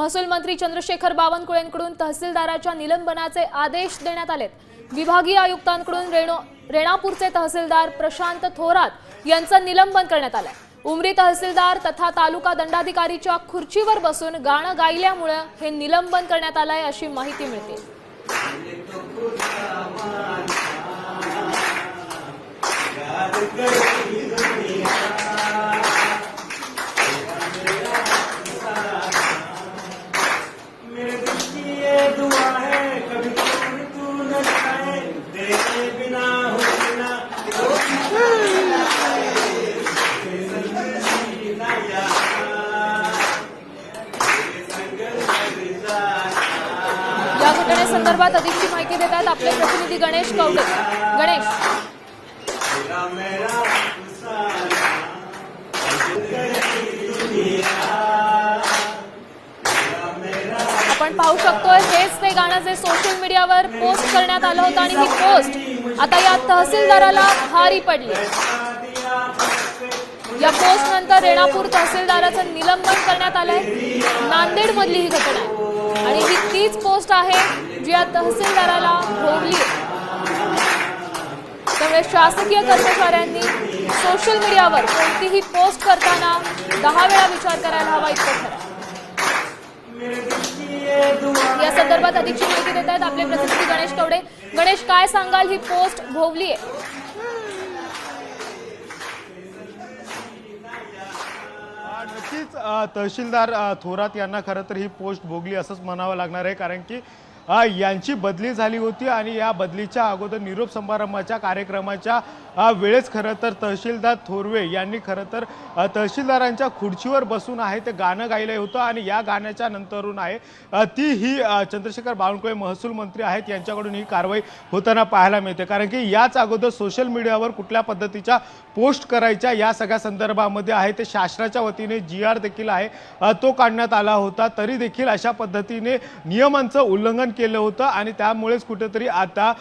महसूल मंत्री चंद्रशेखर बावनकुळेंकडून तहसीलदाराच्या निलंबनाचे आदेश देण्यात आलेत. विभागीय आयुक्तांकडून रेणो रेणापूरचे तहसीलदार प्रशांत थोरात यांचं निलंबन करण्यात आलंय. उमरी तहसीलदार तथा तालुका दंडाधिकारीच्या खुर्चीवर बसून गाणं गायल्यामुळे हे निलंबन करण्यात आलंय अशी माहिती मिळते. या घटनेसंदर्भात अधिकची माहिती देत आहेत आपले प्रतिनिधी गणेश कवडे. गणेश. आपण पाहू शकतोय हेच ते गाणं जे सोशल मीडियावर पोस्ट करण्यात आलं होतं आणि ही पोस्ट आता या तहसीलदाराला भारी पडली. या पोस्ट नंतर रेणापूर तहसीलदाराचं निलंबन करण्यात आलंय. नांदेड मधली ही घटना आहे. आणि ही तीच पोस्ट आहे जी या तहसीलदाराला भोगली त्यामुळे शासकीय कर्मचाऱ्यांनी सोशल मीडियावर कोणतीही पोस्ट करताना दहा वेळा विचार करायला हवा इतकं खरं. या संदर्भात अधिकची माहिती देत आहेत आपले प्रतिनिधी गणेश कवडे. गणेश काय सांगाल? ही पोस्ट भोवली आहे नक्कीच तहसीलदार थोरात यांना खरं तर ही पोस्ट भोगली असंच म्हणावं लागणार आहे कारण की यांची बदली झाली होती आणि या बदलीच्या अगोदर निरोप समारंभाच्या कार्यक्रमाच्या वेळेस खरं तर तहसीलदार थोरवे यांनी खरं तर तहसीलदारांच्या खुर्चीवर बसून आहे ते गाणं गायलं होतं आणि या गाण्याच्या नंतरून आहे ती ही चंद्रशेखर बावनकुळे महसूल मंत्री आहेत. यांच्याकडून ही कारवाई होताना पाहायला मिळते. कारण की याच अगोदर सोशल मीडियावर कुठल्या पद्धतीच्या पोस्ट करायच्या या सगळ्या संदर्भामध्ये आहे ते शासनाच्या वतीने जी आर देखील आहे तो काढण्यात आला होता. तरी देखील अशा पद्धतीने नियमांचं उल्लंघन केलं होतं आणि त्यामुळेच कुठेतरी आता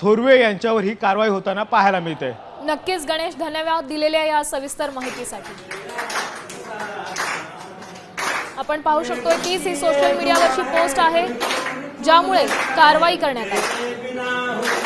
थोरवे यांच्यावर ही कारवाई होताना पाहायला मिळते. नक्कीच गणेश धन्यवाद दिलेल्या या सविस्तर माहितीसाठी. आपण पाहू शकतो तीच ही सोशल मीडियावरची पोस्ट आहे ज्यामुळे कारवाई करण्यात आली.